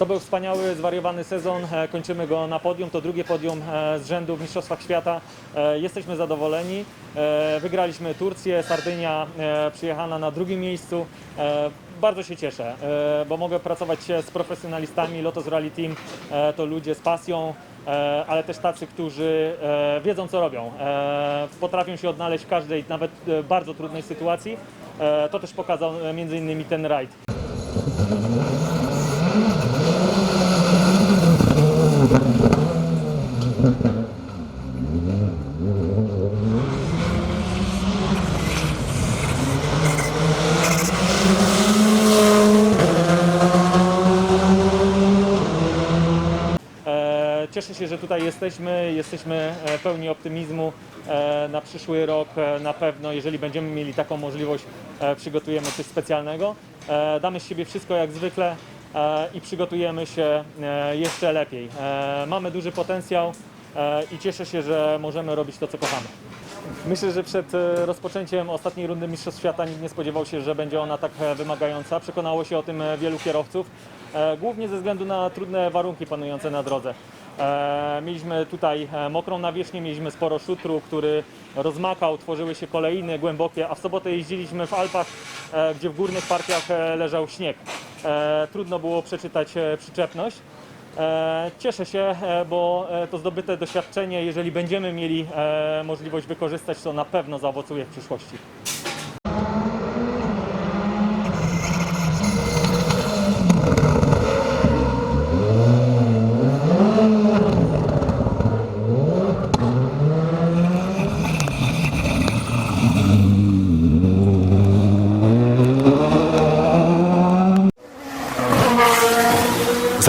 To był wspaniały, zwariowany sezon. E, Kończymy go na podium. To drugie podium e, z rzędu w Mistrzostwach Świata. E, Jesteśmy zadowoleni. Wygraliśmy Turcję, Sardynia przyjechana na drugim miejscu. Bardzo się cieszę, bo mogę pracować z profesjonalistami. Lotos Rally Team to ludzie z pasją, ale też tacy, którzy wiedzą co robią. Potrafią się odnaleźć w każdej, nawet bardzo trudnej sytuacji. To też pokazał między innymi ten rajd. Cieszę się, że tutaj jesteśmy. Jesteśmy e, pełni optymizmu e, na przyszły rok. E, Na pewno, jeżeli będziemy mieli taką możliwość, przygotujemy coś specjalnego. Damy z siebie wszystko jak zwykle i przygotujemy się jeszcze lepiej. Mamy duży potencjał i cieszę się, że możemy robić to, co kochamy. Myślę, że przed rozpoczęciem ostatniej rundy Mistrzostw Świata nikt nie spodziewał się, że będzie ona tak wymagająca. Przekonało się o tym wielu kierowców, głównie ze względu na trudne warunki panujące na drodze. E, Mieliśmy tutaj e, mokrą nawierzchnię, mieliśmy sporo szutru, który rozmakał, tworzyły się kolejny głębokie, a w sobotę jeździliśmy w Alpach, e, gdzie w górnych partiach leżał śnieg. Trudno było przeczytać przyczepność. Cieszę się, bo to zdobyte doświadczenie, jeżeli będziemy mieli możliwość wykorzystać, to na pewno zaowocuje w przyszłości.